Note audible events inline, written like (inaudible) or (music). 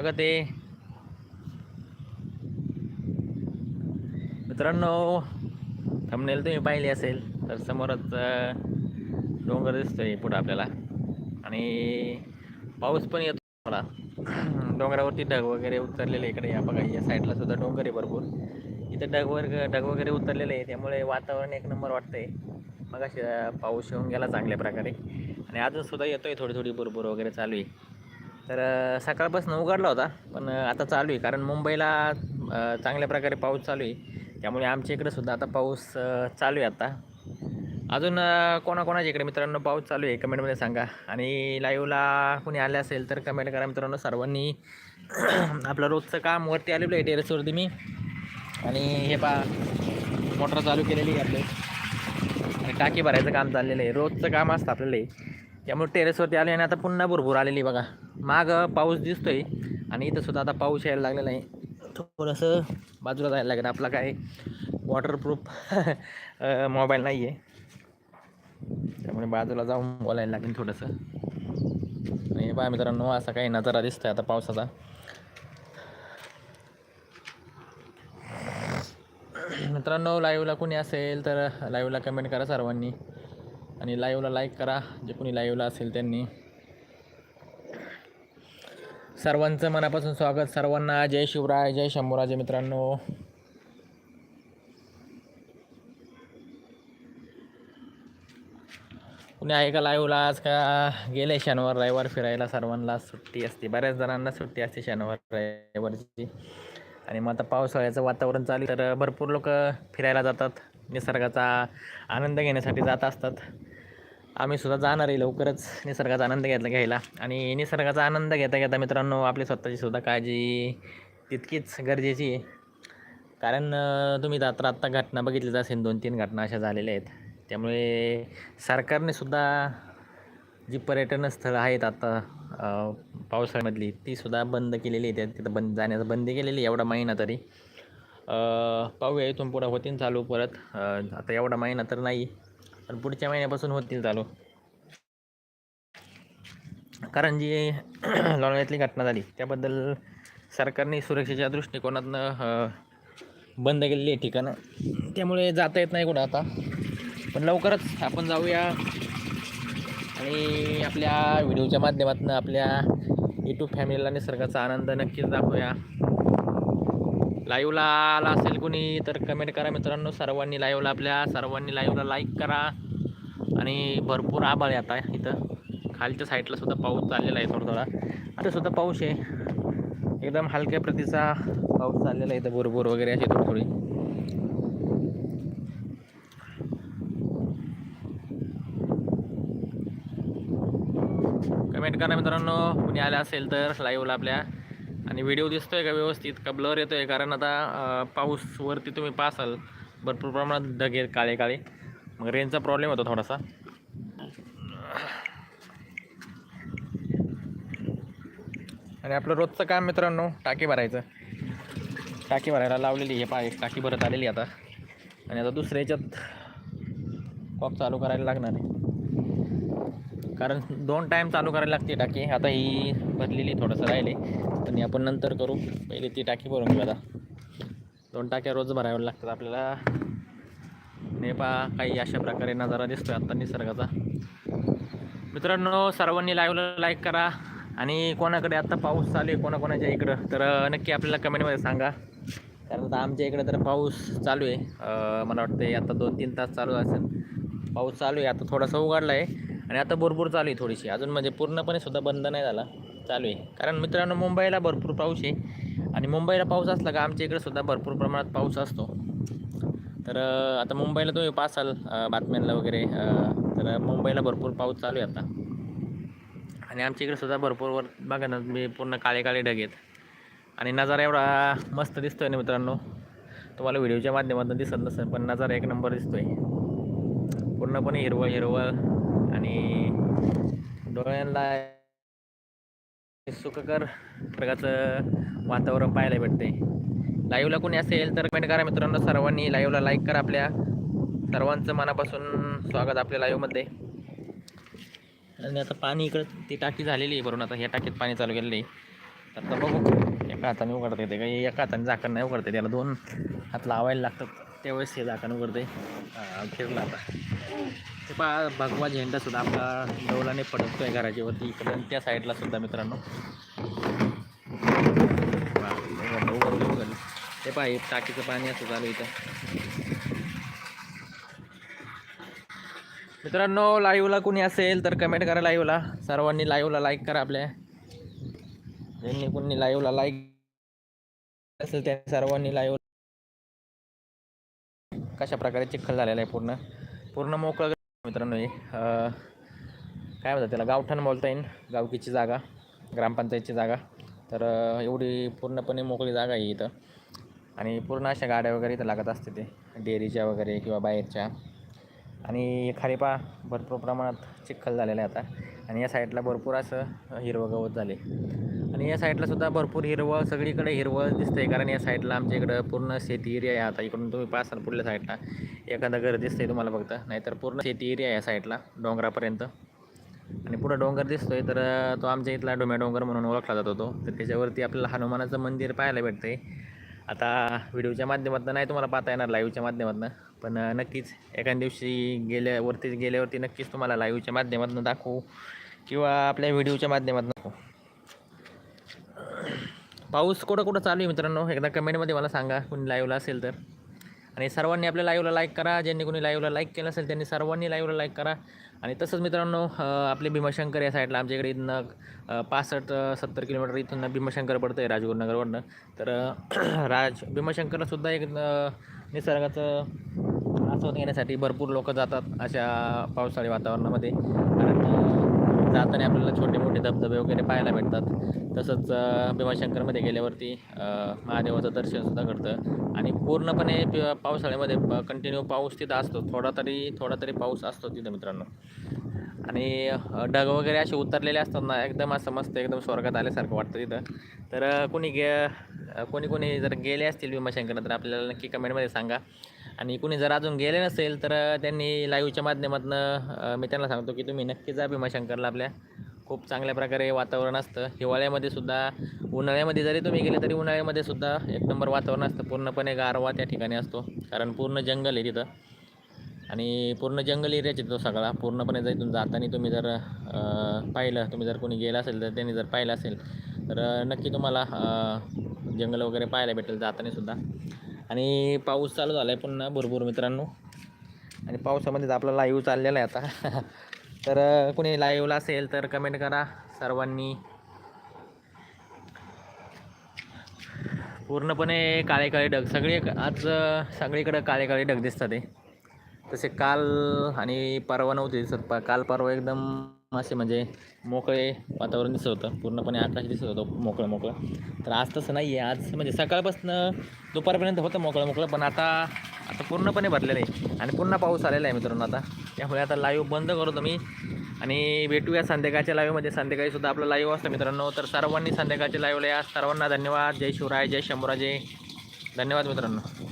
स्वागत ते. मित्रांनो थंबनेल तुम्ही पाहिली असेल तर समोरच डोंगर दिसतोय पुढं आपल्याला. आणि पाऊस पण येतो मला. (clears throat) डोंगरावरती ढग वगैरे उतरलेले इकडे या बघा या साईडला सुद्धा डोंगर आहे भरपूर. इथं ढग वर ढग वगैरे उतरलेले आहे त्यामुळे वातावरण एक नंबर वाटतंय. मग पाऊस येऊन गेला चांगल्या प्रकारे. आणि अजूनसुद्धा येतोय थोडी थोडी बुरबुर वगैरे चालू आहे. तर सकाळपासून उघडला होता पण आता चालू आहे. कारण मुंबईला चांगल्या प्रकारे पाऊस चालू आहे. त्यामुळे आमच्या इकडे सुद्धा आता पाऊस चालू आहे आता. अजून कोणाकोणाच्या इकडे मित्रांनो पाऊस चालू आहे? कमेंटमध्ये सांगा. आणि लाईव्हला कुणी आले असेल तर कमेंट करा मित्रांनो. सर्वांनी (clears throat) आपलं रोजचं काम वरती आलेलं आहे टेरेसवरती मी. आणि हे पा मोटर चालू केलेली आहे आपले. टाकी भरायचं काम चाललेलं आहे. रोजचं काम असतं आपल्याला. त्यामुळे टेरेसवरती आले आणि आता पुन्हा भरपूर आलेली बघा. माग पाऊस दिसतोय आणि इथं सुद्धा आता पाऊस यायला लागलेला आहे. थोडंसं बाजूला जायला लागेल. आपला काय वॉटरप्रूफ मोबाईल नाही आहे त्यामुळे बाजूला जाऊन बोलायला लागेल थोडंसं. आणि हे पहा मित्रांनो असा काही नजारा दिसतोय आता पावसाचा. मित्रांनो लाईव्हला कोणी असेल तर लाईव्हला कमेंट करा सर्वांनी. आणि लाईव्हला लाईक करा. जे कोणी लाईव्हला असेल त्यांनी. सर्वांचं मनापासून स्वागत. सर्वांना जय शिवराय जय शंभूराजे मित्रांनो. कुणी आहे का लाईव्हला आज का? गेले शनिवार रविवार फिरायला सर्वांना. सुट्टी असते. बऱ्याच जणांना सुट्टी असते शनिवार रविवारची. आणि मग आता पावसाळ्याचं वातावरण चालू तर भरपूर लोक फिरायला जातात. निसर्गाचा आनंद घेण्यासाठी जात असतात. आम्ही सुद्धा जाणार आहे लवकरच निसर्गाचा आनंद घेतला घ्यायला. आणि निसर्गाचा आनंद घेता घेता मित्रांनो आपली स्वतःची सुद्धा काळजी तितकीच गरजेची आहे. कारण तुम्ही आता आत्ता घटना बघितलीच असेल दोन तीन घटना अशा झालेल्या आहेत. त्यामुळे सरकारने सुद्धा जी पर्यटन स्थळं आहेत आता पावसाळ्यामधली ती सुद्धा बंद केलेली आहे त्या तिथं बंद जाण्याचं बंदी केलेली आहे एवढा महिना तरी. पाहूया इथून पुढं होतील चालू परत. आता एवढा महिना तर नाही पण पुढच्या महिन्यापासून होतील चालू. कारण जी (clears throat) लोणावळ्यातली घटना झाली त्याबद्दल सरकारने सुरक्षेच्या दृष्टिकोनातनं बंद केलेली आहे ठिकाणं. त्यामुळे जाता येत नाही कुठं आता. पण लवकरच आपण जाऊया. आणि आपल्या व्हिडिओच्या माध्यमातून आपल्या यूट्यूब फॅमिलीला निसर्गाचा आनंद नक्कीच दाखवूया. लाईव्हला आला असेल कोणी तर कमेंट करा मित्रांनो. सर्वांनी लाईव्हला आपल्या सर्वांनी लाईव्हला लाईक करा. आणि भरपूर आभाळ आहे आता इथं. खालच्या साईडला सुद्धा पाऊस चाललेला आहे थोडा थोडा. आता सुद्धा पाऊस आहे. एकदम हलक्या प्रतीचा पाऊस चाललेला आहे इथं भरपूर वगैरे अशी थोडी थोडी कमेंट करा मित्रांनो. कुणी आलं असेल तर लाईव्हला आपल्या. आणि व्हिडिओ दिसतो आहे का व्यवस्थित? का ब्लर येतो आहे कारण आता पाऊसवरती तुम्ही पासाल भरपूर प्रमाणात ढग काळे काळे. मग रेंजचा प्रॉब्लेम होतो थोडासा. आणि आपलं रोजचं काम मित्रांनो टाकी भरायचं. टाकी भरायला लावलेली हे पाय टाकी भरत आलेली आता. आणि आता दुसऱ्या याच्यात कॉक चालू करायला लागणार आहे. कारण दोन टाईम चालू करायला लागते टाकी. आता ही भरलेली थोडंसं राहिले. पण आपण नंतर करू. पहिले ती टाकी भरून घेऊ आता. दोन टाक्या रोज भराव्या लागतात आपल्याला. नेपा काही अशा प्रकारे नजारा दिसतोय आता निसर्गाचा. मित्रांनो सर्वांनी लाईव्हला लाईक करा. आणि कोणाकडे आत्ता पाऊस चालू आहे कोणाकोणाच्या इकडं तर नक्की आपल्याला कमेंटमध्ये सांगा. कारण आता आमच्या इकडे तर पाऊस चालू आहे. मला वाटतं आता दोन तीन तास चालू असेल. पाऊस चालू आहे आता थोडासा उघडला आहे आणि आता भरपूर चालू आहे थोडीशी. अजून म्हणजे पूर्णपणे सुद्धा बंद नाही झाला. चालू आहे. कारण मित्रांनो मुंबईला भरपूर पाऊस आहे. आणि मुंबईला पाऊस असला का आमच्या इकडे सुद्धा भरपूर प्रमाणात पाऊस असतो. तर आता मुंबईला तुम्ही पासाल बातम्यांना वगैरे तर मुंबईला भरपूर पाऊस चालू आहे आता. आणि आमच्या इकडे सुद्धा भरपूर वर बघा ना मी पूर्ण काळे काळे ढग आहेत. आणि नजारा एवढा मस्त दिसतोय ना मित्रांनो. तुम्हाला व्हिडिओच्या माध्यमातून दिसत नसेल पण नजारा एक नंबर दिसतोय. पूर्णपणे हिरवळ हिरवळ आणि डोळ्यांना सुखकर प्रकारचं वातावरण पाहायला भेटते लाईव्हला कोणी असेल तर कमेंट करा मित्रांनो. सर्वांनी लाईव्हला लाईक करा आपल्या. सर्वांचं मनापासून स्वागत आपल्या लाईव्हमध्ये आणि आता पाणी इकडं ती टाकी झालेली आहे भरून. आता ह्या टाकीत पाणी चालू केलेलं आहे. आता बघू. एका हाताने उघडता येते काही एका हाताने झाकण नाही उघडते त्याला दोन हात लावायला लागतात. त्यावेळेस हे झाकण उघडते हा, आता. ते पहा भगवा झेंडा सुद्धा आपला डौलाने आहे घराच्या वरती इकडं त्या साईडला सुद्धा मित्रांनो. ते पहा टाकीचं पाणी असं चालू इथं. मित्रांनो लाईव्हला कोणी असेल तर कमेंट करा लाईव्हला सर्वांनी लाईव्हला लाईक करा आपल्या. ज्यांनी कोणी लाईव्हला लाईक असेल त्या सर्वांनी लाईव्ह कशा प्रकारे चिखल झालेला आहे पूर्ण. पूर्ण मोकळं मित्रांनो हे. काय म्हणतात त्याला? गावठाण बोलता येईल गावकीची जागा ग्रामपंचायतची जागा. तर एवढी पूर्णपणे मोकळी जागा आहे इथं. आणि पूर्ण अशा गाड्या वगैरे इथं लागत असते ते. डेअरीच्या वगैरे किंवा बाहेरच्या. आणि खारीपा भरपूर प्रमाणात चिखल झालेला आहे आता. आणि या साईडला भरपूर असं हिरवं गवत झाले. आणि या साईडला सुद्धा भरपूर हिरवळ सगळीकडे हिरवळ दिसतंय कारण या साईडला आमच्या इकडं पूर्ण शेती एरिया आहे आता. इकडून तुम्ही पासाल पुढल्या साईडला एखादं घर दिसतंय तुम्हाला फक्त. नाहीतर पूर्ण शेती एरिया आहे या साईडला डोंगरापर्यंत. आणि पुढं डोंगर दिसतोय तर तो आमच्या इथला डोम्या डोंगर म्हणून ओळखला जातो तो. तर त्याच्यावरती आपल्याला हनुमानाचं मंदिर पाहायला भेटतंय. आता व्हिडिओच्या माध्यमातून नाही तुम्हाला पाहता येणार लाईव्हच्या माध्यमातून पण नक्कीच एखाद्या दिवशी गेल्यावरती गेल्यावरती नक्कीच तुम्हाला लाईव्हच्या माध्यमातून दाखवू किंवा आपल्या व्हिडिओच्या माध्यमातून दाखवू. पाऊस कुठं कुठं चालू आहे मित्रांनो? एकदा कमेंटमध्ये मला सांगा कोणी लाईव्हला असेल तर. आणि सर्वांनी आपल्या लाईव्हला लाईक करा. ज्यांनी कोणी लाईव्हला लाईक केलं असेल त्यांनी सर्वांनी लाईव्हला लाईक करा. आणि तसंच मित्रांनो आपले भीमाशंकर या साईडला आमच्या इकडे इथनं पासष्ट सत्तर किलोमीटर इथून भीमाशंकर पडतं आहे राजगुरुनगरवरनं तर (clears throat) राज भीमाशंकरलासुद्धा एक निसर्गाचं आस्वाद घेण्यासाठी भरपूर लोक जातात अशा पावसाळी वातावरणामध्ये. कारण जाताना आपल्याला छोटे मोठे धबधबे वगैरे पाहायला भेटतात. तसंच भीमाशंकरमध्ये गेल्यावरती महादेवाचं दर्शनसुद्धा घडतं. आणि पूर्णपणे पावसाळ्यामध्ये कंटिन्यू पाऊस तिथं असतो. थोडा तरी थोडा तरी पाऊस असतो तिथं मित्रांनो. आणि ढग वगैरे असे उतरलेले असतात ना एकदम असं मस्त एकदम स्वर्गात आल्यासारखं वाटतं तिथं. तर कुणी कोणी गे कोणी कोणी जर गेले असतील भीमाशंकरला तर आपल्याला नक्की कमेंटमध्ये सांगा. आणि कुणी जर अजून गेले नसेल तर त्यांनी लाईव्हच्या माध्यमातून मी त्यांना सांगतो की तुम्ही नक्की जा भीमाशंकरला आपल्या खूप चांगल्या प्रकारे वातावरण असतं. हिवाळ्यामध्ये सुद्धा उन्हाळ्यामध्ये जरी तुम्ही गेले तरी उन्हाळ्यामध्ये सुद्धा एक नंबर वातावरण असतं. पूर्णपणे गारवा त्या ठिकाणी असतो. कारण पूर्ण जंगल आहे तिथं. आणि पूर्ण जंगल एरियाच तो सगळा. पूर्णपणे जर इथून जाताना तुम्ही जर पाहिलं तुम्ही जर कोणी गेलं असेल तर त्यांनी जर पाहिलं असेल तर नक्की तुम्हाला जंगल वगैरे पाहायला भेटेल जाताना सुद्धा. आणि पाऊस चालू झाला आहे पुन्हा भरपूर मित्रांनो. आणि पावसामध्येच आपला लाईव्ह चाललेला आहे आता. (laughs) तर कुणी लाईव्हला असेल तर कमेंट करा सर्वांनी. पूर्णपणे काळे काळे ढग. सगळे आज सगळीकडं काळे काळे ढग दिसतात ते तसे काल आणि परवा नव्हते दिसत. काल परवा एकदम असे म्हणजे मोकळे वातावरण दिसत होतं. पूर्णपणे आकाश दिसत होतं मोकळं मोकळं. तर आज तसं नाही आहे आज म्हणजे सकाळपासून दुपारपर्यंत होतं मोकळं मोकळं पण आता आता पूर्णपणे भरलेलं आहे. आणि पुन्हा पाऊस आलेला आहे मित्रांनो आता. त्यामुळे आता लाईव्ह बंद करतो मी. आणि भेटूया संध्याकाळच्या लाईव्हमध्ये संध्याकाळी सुद्धा आपलं लाईव्ह असतं मित्रांनो. तर सर्वांनी संध्याकाळच्या लाईव्हला या. सर्वांना धन्यवाद. जय शिवराय जय शंभराजे. धन्यवाद मित्रांनो.